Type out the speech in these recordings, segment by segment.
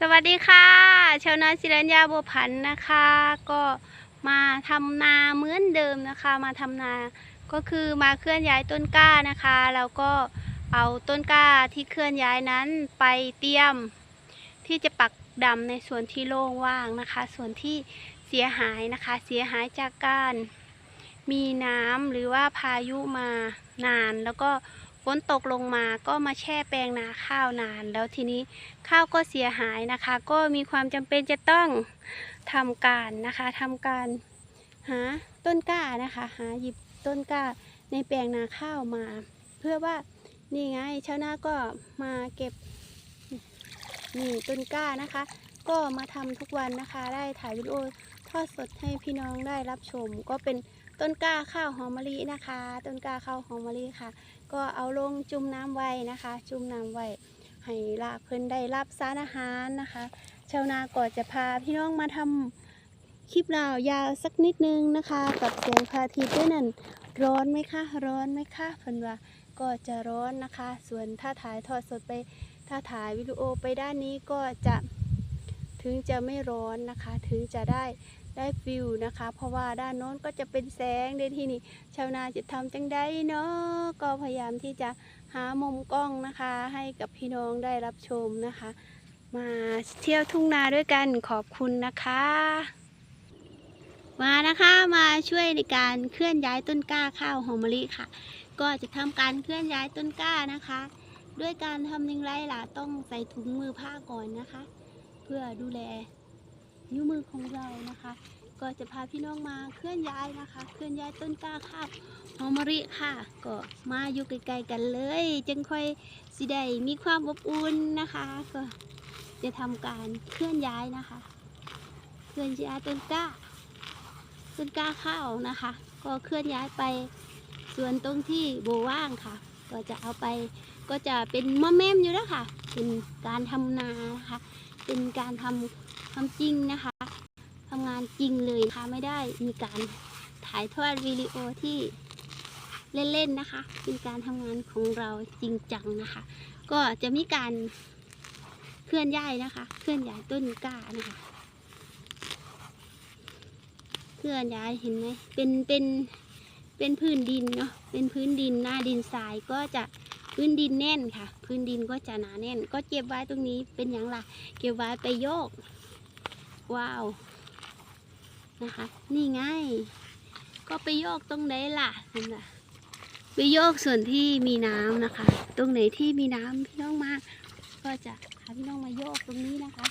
สวัสดีค่ะชาวนาศิรัญญาบัวพันธ์นะคะ ก็มาทำนาเหมือนเดิมนะคะ มาทำนาก็คือมาเคลื่อนย้ายต้นกล้านะคะแล้วก็เอาต้นกล้าที่เคลื่อนย้ายนั้นไปเตรียม ที่จะปักดำในส่วนที่โล่งว่างนะคะ ส่วนที่เสียหายนะคะ เสียหายจากการมีน้ำหรือว่าพายุมานานแล้วก็ ฝนตกลงมาก็มาแช่แปลงนาข้าวนาน แล้วทีนี้ข้าวก็เสียหายนะคะ ก็มีความจำเป็นจะต้องทำการนะคะทำการหาต้นกล้านะคะหาหยิบต้นกล้าในแปลงนาข้าวมา เพื่อว่านี่ไงชาวนาก็มาเก็บนี่ต้นกล้านะคะ ก็มาทำทุกวันนะคะ ได้ถ่ายวิดีโอทอดสดให้พี่น้องได้รับชม ก็เป็น ต้นกล้าข้าวหอมมะลินะคะ ต้นกล้าข้าวหอมมะลิค่ะ ก็เอาลงจุ่มน้ำไว้นะคะ จุ่มน้ำไว้ให้รากเพิ่นได้รับสารอาหารนะคะ ชาวนาก็จะพาพี่น้องมาทำคลิปเราวยาวสักนิดนึงนะคะ กับแสงพระอาทิตย์ด้วยนั่นร้อนไหมคะร้อนไหมคะเพิ่นว่าก็จะร้อนนะคะ ส่วนถ้าถ่ายทอดสดไปถ้าถ่ายวิดีโอไปด้านนี้ก็จะ ถึงจะไม่ร้อนนะคะ ถึงจะได้ได้ฟิลนะคะ เพราะว่าด้านโน้นก็จะเป็นแสงในที่นี้ชาวนาจะทำจังได้เนาะก็พยายามที่จะหามุมกล้องนะคะ ให้กับพี่น้องได้รับชมนะคะ มาเที่ยวทุ่งนาด้วยกันขอบคุณนะคะ มานะคะมาช่วยในการเคลื่อนย้ายต้นกล้าข้าวหอมมะลิค่ะ ก็จะทำการเคลื่อนย้ายต้นกล้านะคะ ด้วยการทำยังไงล่ะต้องใส่ถุงมือผ้าก่อนนะคะ เพื่อดูแลนิ้วมือของเรานะคะ ก็จะพาพี่น้องมาเคลื่อนย้ายนะคะ เคลื่อนย้ายต้นกล้าข้าวหอมมะลิค่ะ ก็มาอยู่ไกลๆกันเลย จึงค่อยสิได้มีความอบอุ่นนะคะ ก็จะทำการเคลื่อนย้ายนะคะ เคลื่อนย้ายต้นกล้า ต้นกล้าข้าวนะคะ ก็เคลื่อนย้ายไปส่วนตรงที่โบว่างค่ะ ก็จะเอาไปก็จะเป็นมะแม่มอยู่แล้วค่ะ เป็นการทำนานะคะ เป็นการทำทำจริงนะคะทำงานจริงเลยนะคะ ไม่ได้มีการถ่ายทอดวิดีโอที่เล่นๆนะคะ เป็นการทำงานของเราจริงจังนะคะ ก็จะมีการเคลื่อนย้ายนะคะ เคลื่อนย้ายต้นกล้านะคะ เคลื่อนย้ายเห็นไหมเป็นเป็นเป็นพื้นดินเนาะเป็นพื้นดินหน้าดินทรายก็จะ พื้นดินแน่นค่ะ พื้นดินก็จะหนาแน่น ก็เก็บไว้ตรงนี้เป็นอย่างไรเก็บไว้ไปโยก ว้าวนะคะ นี่ไง ก็ไปโยกตรงไหนล่ะนั่นล่ะไปโยกส่วนที่มีน้ำนะคะ ตรงไหนที่มีน้ำพี่น้องมา ก็จะพาพี่น้องมาโยกตรงนี้นะคะ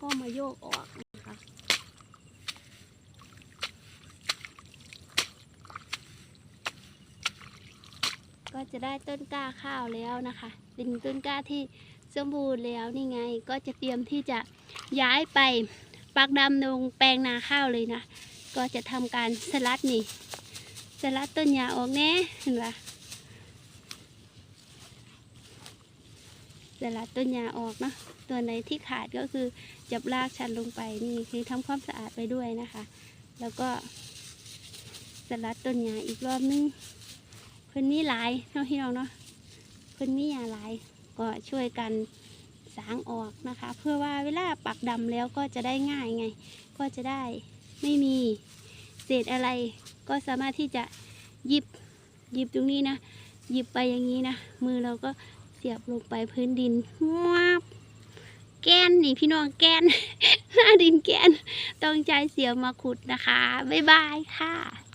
ก็มาโยกออกนะคะ ก็ จะได้ต้นกล้าข้าวแล้วนะคะเป็นต้นกล้าที่สมบูรณ์แล้วนี่ไง ก็จะเตรียมที่จะย้ายไปปักดำลงแปลงนาข้าวเลยนะ ก็จะทำการสลัดนี่ สลัดต้นยาออกแน่เห็นปะสลัดต้นยาออกเนาะตัวไหนที่ขาดก็คือจับรากชันลงไปนี่คือทำความสะอาดไปด้วยนะคะ แล้วก็สลัดต้นยาอีกรอบนึง เพิ่นมีหลายเนาะพี่น้องเนาะเพิ่นมีหยาหลายก็ช่วยกันสางออกนะคะ เพื่อว่าเวลาปักดำแล้วก็จะได้ง่ายไง ก็จะได้ไม่มีเศษอะไร ก็สามารถที่จะหยิบหยิบตรงนี้นะหยิบไปอย่างนี้นะมือเราก็เสียบลงไปพื้นดินวับแกนนี่พี่น้องแกนหน้าดินแกนต้องใจเสียบมาขุดนะคะ บ๊ายบายค่ะ